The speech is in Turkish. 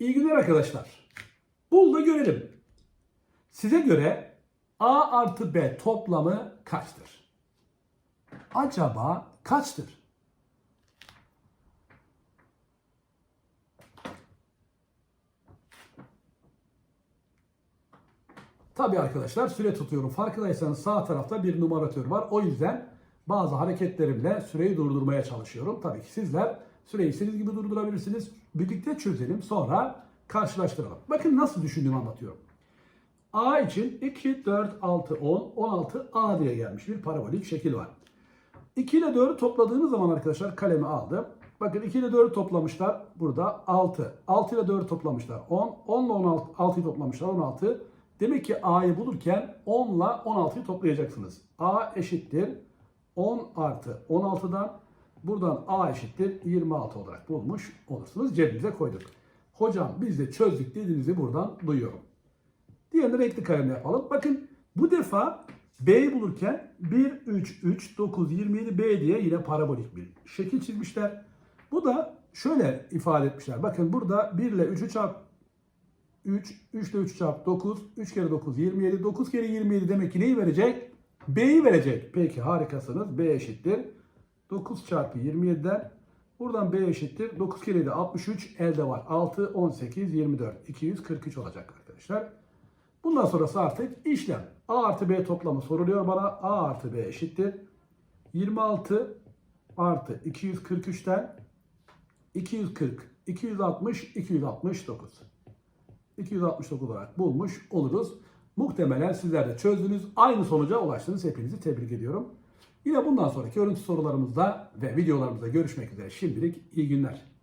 İyi günler arkadaşlar. Bul da görelim. Size göre A artı B toplamı kaçtır? Acaba kaçtır? Tabii arkadaşlar süre tutuyorum. Farkındaysanız sağ tarafta bir numaratör var. O yüzden bazı hareketlerimle süreyi durdurmaya çalışıyorum. Tabii ki sizler süreyi istediğiniz gibi durdurabilirsiniz. Birlikte çözelim sonra karşılaştıralım. Bakın nasıl düşündüğümü anlatıyorum. A için 2, 4, 6, 10, 16 A diye gelmiş bir parabolik şekil var. 2 ile 4'ü topladığınız zaman arkadaşlar kalemi aldım. Bakın 2 ile 4'ü toplamışlar. Burada 6. 6 ile 4'ü toplamışlar. 10. 10 ile 16, 6'yı toplamışlar. 16. Demek ki A'yı bulurken 10 ile 16'yı toplayacaksınız. A eşittir 10 artı 16'dan buradan A eşittir 26 olarak bulmuş olursunuz. Cebimize koyduk. Hocam biz de çözdük dediğinizi buradan duyuyorum. Diğerini renkli kalemle yapalım. Bakın bu defa B'yi bulurken 1, 3, 3, 9, 27 B diye yine parabolik bir şekil çizmişler. Bu da şöyle ifade etmişler. Bakın burada 1 ile 3'ü çarp 3, 3 ile 3 çarp 9, 3 kere 9 27, 9 kere 27 demek ki neyi verecek? B'yi verecek. Peki harikasınız. B eşittir. 9 çarpı 27'den buradan B eşittir. 9 kere 7 63 elde var. 6, 18, 24. 243 olacak arkadaşlar. Bundan sonrası artık işlem. A artı B toplamı soruluyor bana. A artı B eşittir. 26 artı 243'ten 240, 260, 269. 269 olarak bulmuş oluruz. Muhtemelen sizler de çözdünüz. Aynı sonuca ulaştınız. Hepinizi tebrik ediyorum. Yine bundan sonraki örüntü sorularımızda ve videolarımızda görüşmek üzere. Şimdilik iyi günler.